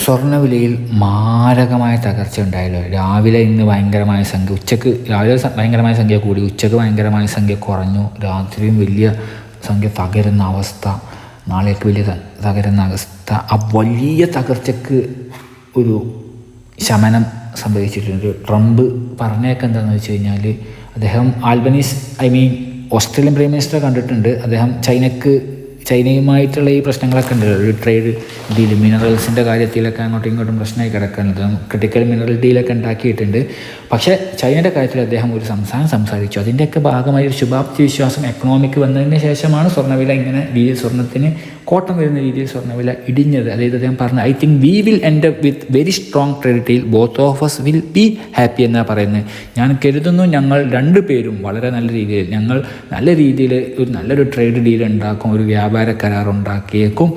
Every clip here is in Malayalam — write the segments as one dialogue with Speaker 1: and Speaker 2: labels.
Speaker 1: സ്വർണവിലയിൽ മാരകമായ തകർച്ച ഉണ്ടായല്ലോ. രാവിലെ ഇന്ന് ഭയങ്കരമായ സംഖ്യ ഉച്ചയ്ക്ക് രാവിലെ ഭയങ്കരമായ സംഖ്യ കൂടി ഉച്ചയ്ക്ക് ഭയങ്കരമായ സംഖ്യ കുറഞ്ഞു രാത്രിയും വലിയ സംഖ്യ തകരുന്ന അവസ്ഥ നാളേക്ക് വലിയ തകരുന്ന അവസ്ഥ. ആ വലിയ തകർച്ചക്ക് ഒരു ശമനം സംഭവിച്ചിട്ടുണ്ട്. ട്രംപ് പറഞ്ഞേക്ക് എന്താണെന്ന് വെച്ച് കഴിഞ്ഞാൽ അദ്ദേഹം Albanese I mean Australian prime മിനിസ്റ്ററെ കണ്ടിട്ടുണ്ട്. അദ്ദേഹം ചൈനക്ക് ചൈനയുമായിട്ടുള്ള ഈ പ്രശ്നങ്ങളൊക്കെ ഉണ്ടല്ലോ ഒരു ട്രേഡ് ഡീൽ മിനറൽസിന്റെ കാര്യത്തിലൊക്കെ അങ്ങോട്ടും ഇങ്ങോട്ടും പ്രശ്നമായി കിടക്കുന്നത്. ക്രിട്ടിക്കൽ മിനറൽ ഡീലൊക്കെ ഉണ്ടാക്കിയിട്ടുണ്ട്. പക്ഷേ ചൈനയുടെ കാര്യത്തിൽ അദ്ദേഹം ഒരു സംസാരം സംസാരിച്ചു. അതിന്റെയൊക്കെ ഭാഗമായി ഒരു ശുഭാപ്തി വിശ്വാസം എക്കണോമിക്ക് വന്നതിന് ശേഷമാണ് സ്വർണവില ഇങ്ങനെ സ്വർണത്തിന് കോട്ടം വരുന്ന രീതിയിൽ സ്വർണവില ഇടിഞ്ഞത്. അതായത് അദ്ദേഹം പറഞ്ഞു I think we will end up with very strong trade both of us will be happy എന്നാണ് പറയുന്നത്. ഞാൻ കരുതുന്നു ഞങ്ങൾ രണ്ട് പേരും വളരെ നല്ല രീതിയിൽ ഞങ്ങൾ നല്ല രീതിയിൽ ഒരു നല്ലൊരു ട്രേഡ് ഡീൽ ഉണ്ടാക്കും ഒരു വ്യാപാര കരാർ ഉണ്ടാക്കിയേക്കും.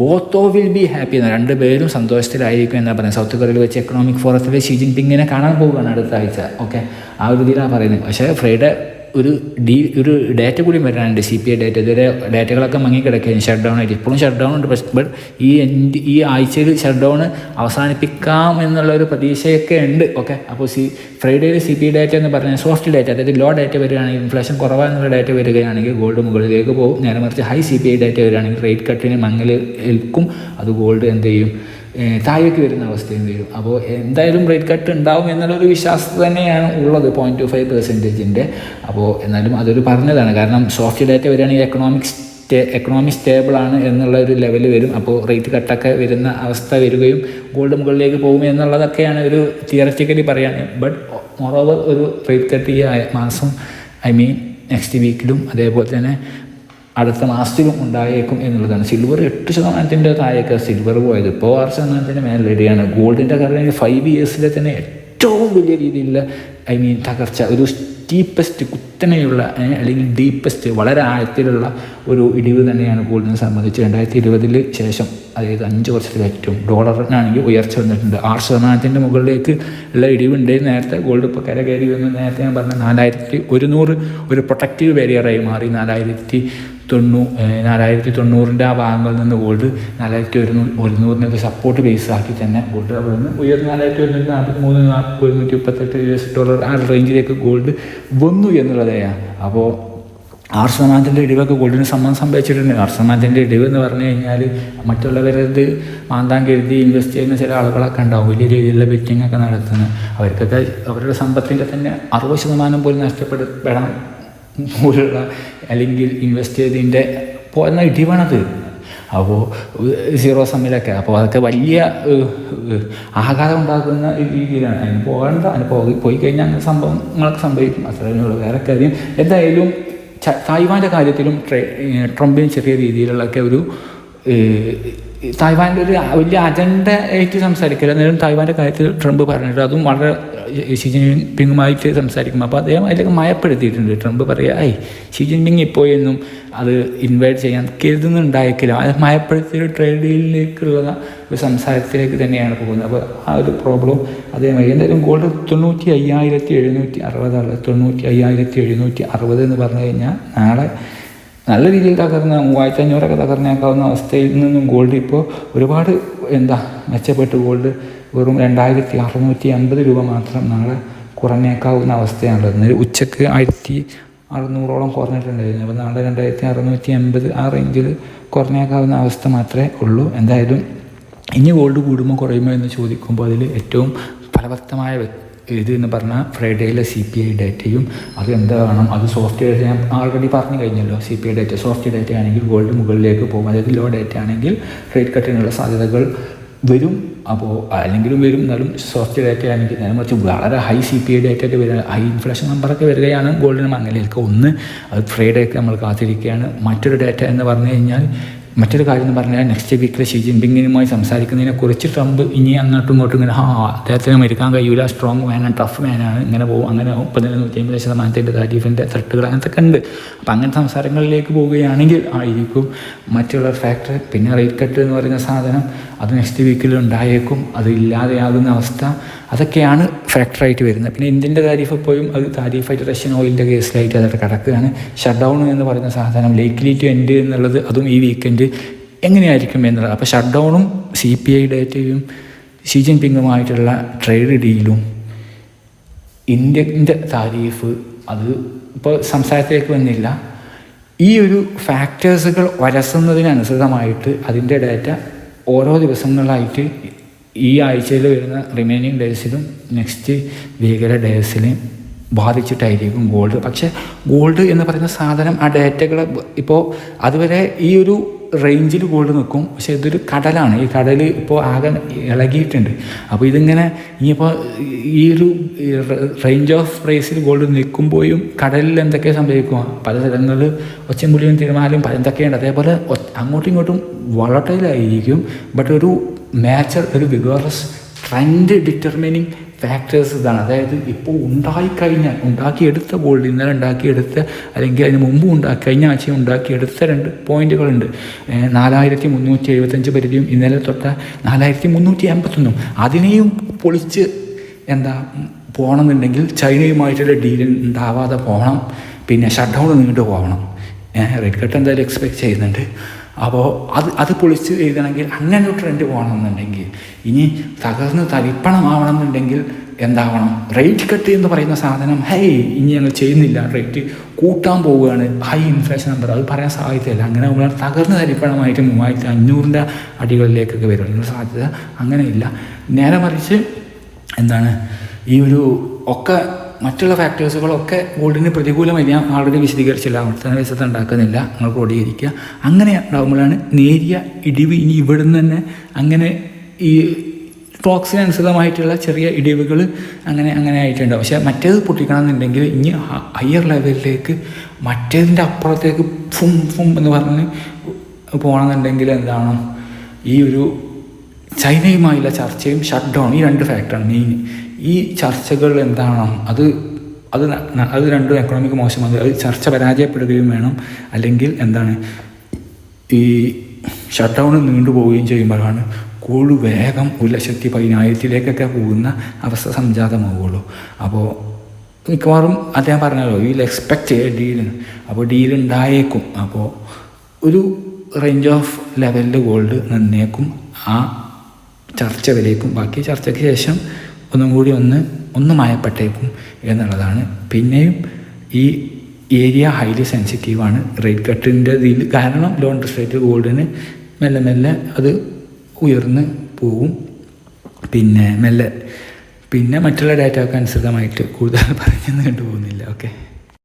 Speaker 1: ബോത്ത് വിൽ ബി ഹാപ്പി എന്ന രണ്ട് പേരും സന്തോഷത്തിലായിരിക്കും എന്നാണ് പറയുന്നത്. സൗത്ത് കൊറിയയിൽ വെച്ച് എക്കണോമിക് ഫോറത്തിൽ ഷീ ജിൻപിങ്ങിനെ കാണാൻ പോവുകയാണ് അടുത്ത ആഴ്ച. ഓക്കെ ആ ഒരു രീതിയിലാണ് പറയുന്നത്. പക്ഷേ ഫ്രൈഡേ ഒരു ഡീ ഒരു ഡേറ്റ കൂടി വരാനുണ്ട്. C P I data. ഇതുവരെ ഡേറ്റകളൊക്കെ മങ്ങിക്കിടക്കുകയാണ്. ഷട്ട് ഡൗൺ ആയിട്ട്. ഇപ്പോഴും ഷട്ട് ഡൗൺ ഉണ്ട്. പക്ഷേ ബട്ട് ഈ എൻഡ് ഈ ആഴ്ചയിൽ ഷട്ട് ഡൗൺ അവസാനിപ്പിക്കാം എന്നുള്ള ഒരു പ്രതീക്ഷയൊക്കെ ഉണ്ട്. ഓക്കെ അപ്പോൾ സി ഫ്രൈഡേയിൽ സി പി ഐ ഡേറ്റ എന്ന് പറഞ്ഞാൽ സോഫ്റ്റ് ഡേറ്റ അതായത് ലോ ഡേറ്റ വരികയാണെങ്കിൽ ഇൻഫ്ലേഷൻ കുറവാണെന്നുള്ള ഡേറ്റ വരികയാണെങ്കിൽ ഗോൾഡ് മുകളിലേക്ക് പോകും. നേരെ മറിച്ച് high C P I data വരികയാണെങ്കിൽ റേറ്റ് കട്ടിന് മങ്ങൽ ഏൽക്കും. അത് ഗോൾഡ് എന്ത് ചെയ്യും? താഴേക്ക് വരുന്ന അവസ്ഥയും വരും അപ്പോൾ എന്തായാലും റേറ്റ് കട്ട് ഉണ്ടാവും എന്നുള്ളൊരു വിശ്വാസം തന്നെയാണ് ഉള്ളത് പോയിന്റ് ടു ഫൈവ് പെർസെന്റേജിന്റെ അപ്പോൾ എന്നാലും അതൊരു പറഞ്ഞതാണ്. കാരണം സോഫ്റ്റ് ഡേറ്റ വരികയാണെങ്കിൽ എക്കണോമിക് സ്റ്റേ എക്കണോമി സ്റ്റേബിളാണ് എന്നുള്ള ഒരു ലെവൽ വരും. അപ്പോൾ റേറ്റ് കട്ടൊക്കെ വരുന്ന അവസ്ഥ വരികയും ഗോൾഡ് മുകളിലേക്ക് പോകും എന്നുള്ളതൊക്കെയാണ് ഒരു തിയററ്റിക്കലി പറയുകയാണ് ബട്ട് മോറോവർ ഒരു റേറ്റ് കട്ട് ഈ മാസം ഐ മീൻ നെക്സ്റ്റ് വീക്കിലും അതേപോലെ തന്നെ അടുത്ത മാസത്തിലും ഉണ്ടായേക്കും എന്നുള്ളതാണ്. സിൽവർ എട്ട് ശതമാനത്തിന്റെ താഴേക്ക് സിൽവർ പോയത്. ഇപ്പോൾ ആറ് ശതമാനത്തിന്റെ റെഡിയാണ്. ഗോൾഡിന്റെ കാരണം ഫൈവ് ഇയേഴ്സിലെ തന്നെ ഏറ്റവും വലിയ രീതിയിലുള്ള ഐ മീൻ തകർച്ച. ഒരു സ്റ്റീപ്പസ്റ്റ് കുത്തനെയുള്ള അല്ലെങ്കിൽ ഡീപ്പസ്റ്റ് വളരെ ആഴത്തിലുള്ള ഒരു ഇടിവ് തന്നെയാണ് ഗോൾഡിനെ സംബന്ധിച്ച് രണ്ടായിരത്തി ഇരുപതിൽ ശേഷം അതായത് അഞ്ച് വർഷത്തിൽ ഏറ്റവും ഡോളറിനാണെങ്കിൽ ഉയർച്ച വന്നിട്ടുണ്ട്. ആറ് ശതമാനത്തിന്റെ മുകളിലേക്ക് ഉള്ള ഇടിവുണ്ട്. നേരത്തെ ഗോൾഡ് ഇപ്പോൾ കര കയറി വന്ന് നേരത്തെ ഞാൻ പറഞ്ഞ നാലായിരത്തി ഒരുന്നൂറ് ഒരു പ്രൊട്ടക്റ്റീവ് ബാരിയറായി മാറി. നാലായിരത്തി തൊണ്ണൂ നാലായിരത്തി തൊണ്ണൂറിന്റെ ആ ഭാഗങ്ങളിൽ നിന്ന് ഗോൾഡ് നാലായിരത്തി ഒരുന്നൂറ് ഒരുന്നൂറിനെ ഒരു സപ്പോർട്ട് ബേസ് ആക്കി തന്നെ ഗോൾഡ് അവിടെ നിന്ന് ഉയർന്ന് നാലായിരത്തി ഒരുന്നൂറ്റി നാൽപ്പത്തി മൂന്ന് ഒരുന്നൂറ്റി മുപ്പത്തെട്ട് യു എസ് ഡോളർ ആ റേഞ്ചിലേക്ക് ഗോൾഡ് വന്നു എന്നുള്ളതാണ് അപ്പോൾ ആർ ശതമാനത്തിന്റെ ഇടിവൊക്കെ ഗോൾഡിന് സമ്മതം സംഭവിച്ചിട്ടുണ്ട്. ആർ ശതമാനത്തിന്റെ ഇടിവ് എന്ന് പറഞ്ഞു കഴിഞ്ഞാൽ മറ്റുള്ളവരത് മാന്താൻ കരുതി ഇൻവെസ്റ്റ് ചെയ്യുന്ന ചില ആളുകളൊക്കെ ഉണ്ടാവും. വലിയ രീതിയിലുള്ള ബെറ്റിംഗ് ഒക്കെ നടത്തുന്നത് അവർക്കൊക്കെ അവരുടെ സമ്പത്തിന്റെ തന്നെ അറുപത് ശതമാനം പോലും നഷ്ടപ്പെടാൻ പോലുള്ള അല്ലെങ്കിൽ ഇൻവെസ്റ്റ് ചെയ്തതിന്റെ പോകുന്ന ഇടിവാണത് അപ്പോൾ സീറോ സമ്മിലൊക്കെ അപ്പോൾ അതൊക്കെ വലിയ ആഘാതം ഉണ്ടാക്കുന്ന രീതിയിലാണ്. അതിന് പോകേണ്ട അതിന് പോയി പോയി കഴിഞ്ഞാൽ അങ്ങനെ സംഭവങ്ങളൊക്കെ സംഭവിക്കും. അത്ര വേറെ കാര്യം എന്തായാലും തായ്വാന്റെ കാര്യത്തിലും ട്രെ ട്രംപിന് ചെറിയ രീതിയിലുള്ളൊക്കെ ഒരു തായ്വാന്റെ ഒരു വലിയ അജണ്ട ആയിട്ട് സംസാരിക്കില്ല എന്നാലും തായ്വാന്റെ കാര്യത്തിൽ ട്രംപ് പറഞ്ഞിട്ട് അതും വളരെ ഷി പിങ്ങുമായിട്ട് സംസാരിക്കും അപ്പോൾ അദ്ദേഹം അതിലൊക്കെ മയപ്പെടുത്തിയിട്ടുണ്ട്. ട്രംപ് പറയുക ഐ ഷി ജിൻപിങ് ഇപ്പോഴൊന്നും അത് ഇൻവൈറ്റ് ചെയ്യാൻ കരുതുന്നുണ്ടായേക്കില്ല. അത് മയപ്പെടുത്തിയ ട്രേഡ് ഡീലിലേക്കുള്ള ഒരു സംസാരത്തിലേക്ക് തന്നെയാണ് പോകുന്നത്. അപ്പോൾ ആ ഒരു പ്രോബ്ലം അതേമാതിരി എന്തായാലും ഗോൾഡ് തൊണ്ണൂറ്റി അയ്യായിരത്തി എഴുന്നൂറ്റി അറുപതാണ് തൊണ്ണൂറ്റി അയ്യായിരത്തി എഴുന്നൂറ്റി അറുപത് എന്ന് പറഞ്ഞു കഴിഞ്ഞാൽ നാളെ നല്ല രീതിയിൽ തകർന്ന മൂവായിരത്തി അഞ്ഞൂറൊക്കെ തകർന്നേക്കാവുന്ന അവസ്ഥയിൽ നിന്നും ഗോൾഡ് ഇപ്പോൾ ഒരുപാട് എന്താ മെച്ചപ്പെട്ട് ഗോൾഡ് വെറും രണ്ടായിരത്തി അറുന്നൂറ്റി അൻപത് രൂപ മാത്രം നാളെ കുറഞ്ഞേക്കാവുന്ന അവസ്ഥയാണുള്ളത്. ഇന്നലെ ഉച്ചയ്ക്ക് ആയിരത്തി അറുന്നൂറോളം കുറഞ്ഞിട്ടുണ്ടായിരുന്നു. അപ്പോൾ നാളെ രണ്ടായിരത്തി അറുന്നൂറ്റി അൻപത് ആ റേഞ്ചിൽ കുറഞ്ഞേക്കാവുന്ന അവസ്ഥ മാത്രമേ ഉള്ളൂ. എന്തായാലും ഇനി ഗോൾഡ് കൂടുമോ കുറയുമോ എന്ന് ചോദിക്കുമ്പോൾ അതിൽ ഏറ്റവും ഫലവത്തമായ വ്യ- ഇത് എന്ന് പറഞ്ഞാൽ ഫ്രൈഡേയിലെ സി പി ഐ ഡേറ്റയും അത് എന്താ വേണം അത് സോഫ്റ്റ്വെയർ ഞാൻ ആൾറെഡി പറഞ്ഞു കഴിഞ്ഞല്ലോ C P I data soft data ആണെങ്കിൽ ഗോൾഡ് മുകളിലേക്ക് പോകും. അതായത് ലോ ഡേറ്റ ആണെങ്കിൽ റേറ്റ് കട്ടിനുള്ള സാധ്യതകൾ വരും. അപ്പോൾ അല്ലെങ്കിലും വരും എന്നാലും സോഫ്റ്റ് ഡേറ്റ ആണെങ്കിൽ നേരെ മറിച്ച് വളരെ high C P I data ഒക്കെ വരിക ഹൈ ഇൻഫ്ലേഷൻ നമ്പറൊക്കെ വരികയാണ് ഗോൾഡിന് മങ്ങലേക്ക് ഒന്ന് അത് ഫ്രൈഡേക്ക് നമ്മൾ കാത്തിരിക്കുകയാണ്. മറ്റൊരു ഡേറ്റ എന്ന് പറഞ്ഞു കഴിഞ്ഞാൽ മറ്റൊരു കാര്യം എന്ന് പറഞ്ഞാൽ നെക്സ്റ്റ് വീക്കിൽ ഷി ജിൻപിങ്ങിനുമായി സംസാരിക്കുന്നതിനെ കുറിച്ച് ട്രംപ് ഇനി അങ്ങോട്ടും ഇങ്ങോട്ടും ഇങ്ങനെ ആ അദ്ദേഹത്തിന് മരിക്കാൻ കഴിയൂല. സ്ട്രോങ് മാനാണ് ടഫ് മാനാണ് ഇങ്ങനെ പോകും. അങ്ങനെ മുപ്പതിന് നൂറ്റി അമ്പത് ശതമാനത്തിന്റെ താരീഫിന്റെ ത്രട്ടുകൾ അങ്ങനത്തെ ഉണ്ട്. അപ്പം അങ്ങനത്തെ സംസാരങ്ങളിലേക്ക് പോവുകയാണെങ്കിൽ ആയിരിക്കും മറ്റുള്ള ഫാക്ടർ പിന്നെ റേറ്റ് കട്ട് എന്ന് പറയുന്ന സാധനം അത് നെക്സ്റ്റ് വീക്കിൽ ഉണ്ടായേക്കും. അത് ഇല്ലാതെയാകുന്ന അവസ്ഥ. അതൊക്കെയാണ് ഫാക്ടറായിട്ട് വരുന്നത്. പിന്നെ ഇന്ത്യന്റെ താരിഫ് എപ്പോഴും അത് താരിഫായിട്ട് റഷ്യൻ ഓയിലിന്റെ കേസിലായിട്ട് അതൊക്കെ കിടക്കുകയാണ്. ഷട്ട് ഡൗൺ എന്ന് പറയുന്ന സാധനം ലേക്കിലി ടു എൻഡ് എന്നുള്ളത് അതും ഈ വീക്കെൻഡ് എങ്ങനെയായിരിക്കും എന്നുള്ളത്. അപ്പോൾ ഷട്ട് ഡൗണും സി പി ഐ ഡേറ്റയും ഷി ജിൻപിങ്ങുമായിട്ടുള്ള ട്രേഡ് ഡീലും ഇന്ത്യന്റെ താരീഫ് അത് ഇപ്പോൾ സംസാരത്തിലേക്ക് വന്നില്ല. ഈ ഒരു ഫാക്ടേഴ്സുകൾ വരസുന്നതിനനുസൃതമായിട്ട് അതിന്റെ ഡാറ്റ ഓരോ ദിവസങ്ങളിലായിട്ട് ഈ ആഴ്ചയിൽ വരുന്ന റിമൈനിങ് ഡേയ്സിലും നെക്സ്റ്റ് വീക്കിലെ ഡേയ്സിലും ബാധിച്ചിട്ടായിരിക്കും ഗോൾഡ് പക്ഷേ ഗോൾഡ് എന്ന് പറയുന്ന സാധനം ആ ഡേറ്റകൾ ഇപ്പോൾ അതുവരെ ഈ ഒരു റേഞ്ചിൽ ഗോൾഡ് നിൽക്കും. പക്ഷേ ഇതൊരു കടലാണ്. ഈ കടൽ ഇപ്പോൾ ആകെ ഇളകിയിട്ടുണ്ട്. അപ്പോൾ ഇതിങ്ങനെ ഇനിയിപ്പോൾ ഈ ഒരു റേഞ്ച് ഓഫ് പ്രൈസിൽ ഗോൾഡ് നിൽക്കുമ്പോഴും കടലിൽ എന്തൊക്കെ സംഭവിക്കുക പല സ്ഥലങ്ങളിൽ ഒച്ചമ്പുളിയും തിരുമാലും പല എന്തൊക്കെയുണ്ട്? അതേപോലെ അങ്ങോട്ടും ഇങ്ങോട്ടും വളട്ടയിലായിരിക്കും ബട്ട് ഒരു മേച്ചർ ഒരു വിഗോറസ് ട്രെൻഡ് ഡിറ്റർമിനിങ് ഫാക്ടേഴ്സ് ഇതാണ്. അതായത് ഇപ്പോൾ ഉണ്ടായിക്കഴിഞ്ഞാൽ ഉണ്ടാക്കിയെടുത്ത ഗോൾഡ് ഇന്നലെ ഉണ്ടാക്കിയെടുത്ത അല്ലെങ്കിൽ അതിന് മുമ്പ് ഉണ്ടാക്കി കഴിഞ്ഞ ആഴ്ച ഉണ്ടാക്കിയെടുത്ത രണ്ട് പോയിന്റുകളുണ്ട് നാലായിരത്തി മുന്നൂറ്റി എഴുപത്തഞ്ച് പരിധിയും ഇന്നലെ തൊട്ട നാലായിരത്തി മുന്നൂറ്റി എൺപത്തൊന്നും അതിനെയും പൊളിച്ച് എന്താ പോകണമെന്നുണ്ടെങ്കിൽ ചൈനയുമായിട്ടുള്ള ഡീൽ ഉണ്ടാവാതെ പോകണം. പിന്നെ ഷട്ട് ഡൗൺ നീണ്ടു പോകണം റെഡ് കട്ട് എന്തായാലും എക്സ്പെക്ട് ചെയ്യുന്നുണ്ട്. അപ്പോൾ അത് അത് പൊളിച്ച് എഴുതണമെങ്കിൽ അങ്ങനെ ഒരു ട്രെൻഡ് പോകണമെന്നുണ്ടെങ്കിൽ ഇനി തകർന്ന് തരിപ്പണമാവണമെന്നുണ്ടെങ്കിൽ എന്താവണം? റേറ്റ് കട്ട് എന്ന് പറയുന്ന സാധനം ഹൈ ഇനി ഞങ്ങൾ ചെയ്യുന്നില്ല. റേറ്റ് കൂട്ടാൻ പോവുകയാണ്. ഹൈ ഇൻഫ്ലേഷൻ നമ്പർ അത് പറയാൻ സാധ്യതയില്ല. അങ്ങനെ നമ്മൾ തകർന്ന് തരിപ്പണമായിട്ട് മൂവായിരത്തി അഞ്ഞൂറിന്റെ അടികളിലേക്കൊക്കെ വരും. സാധ്യത അങ്ങനെയില്ല നേരെ മറിച്ച് എന്താണ്? ഈ ഒരു ഒക്കെ മറ്റുള്ള ഫാക്ടേഴ്സുകളൊക്കെ ഗോൾഡിന് പ്രതികൂലമായി ഞാൻ ആൾറെഡി വിശദീകരിച്ചില്ല. അവിടുത്തെ വിശദം ഉണ്ടാക്കുന്നില്ല. നിങ്ങൾ ക്രോഡീകരിക്കുക അങ്ങനെ ഉണ്ടാകുമ്പോഴാണ് നേരിയ ഇടിവ് ഇനി ഇവിടുന്ന് തന്നെ അങ്ങനെ ഈ ടോക്സിനനുസൃതമായിട്ടുള്ള ചെറിയ ഇടിവുകൾ അങ്ങനെ അങ്ങനെ ആയിട്ടുണ്ടാവും പക്ഷേ മറ്റേത് പൊട്ടിക്കണമെന്നുണ്ടെങ്കിൽ ഇനി ഹയർ ലെവലിലേക്ക് മറ്റേതിന്റെ അപ്പുറത്തേക്ക് ഫും ഫും എന്ന് പറഞ്ഞ് പോകണമെന്നുണ്ടെങ്കിൽ എന്താണ്? ഈ ഒരു ചൈനയുമായുള്ള ചർച്ചയും ഷട്ട് ഡൗൺ ഈ രണ്ട് ഫാക്ടറാണ് മെയിൻ ഈ ചർച്ചകൾ എന്താണോ അത് അത് അത് രണ്ടും എക്കണോമിക് മോശമാണ് അത് ചർച്ച പരാജയപ്പെടുകയും വേണം. അല്ലെങ്കിൽ എന്താണ്? ഈ ഷട്ട് ഡൗൺ നീണ്ടുപോവുകയും ചെയ്യുമ്പോഴാണ് കൂടു വേഗം ഒരു ലക്ഷത്തി പതിനായിരത്തിലേക്കൊക്കെ പോകുന്ന അവസ്ഥ സംജാതമാവുകയുള്ളൂ. അപ്പോൾ മിക്കവാറും അദ്ദേഹം പറഞ്ഞല്ലോ ഈ എക്സ്പെക്റ്റ് ചെയ്യുക ഡീൽ അപ്പോൾ ഡീൽ ഉണ്ടായേക്കും. അപ്പോൾ ഒരു റേഞ്ച് ഓഫ് ലെവലിൽ ഗോൾഡ് നിന്നേക്കും ആ ചർച്ച വരേക്കും ബാക്കി ചർച്ചയ്ക്ക് ശേഷം ഒന്നും കൂടി ഒന്ന് ഒന്ന് മയപ്പെട്ടേക്കും എന്നുള്ളതാണ്. പിന്നെയും ഈ ഏരിയ ഹൈലി സെൻസിറ്റീവാണ് റേറ്റ് കട്ടിന്റെ ഇതിൽ കാരണം ലോൺ ഇൻട്രസ്റ്റ് റേറ്റ് ഗോൾഡിന് മെല്ലെ മെല്ലെ അത് ഉയർന്ന് പോകും. പിന്നെ മെല്ലെ പിന്നെ മറ്റുള്ള ഡാറ്റയ്ക്ക് അനുസൃതമായിട്ട് കൂടുതൽ പറഞ്ഞു നീണ്ടു പോകുന്നില്ല ഓക്കെ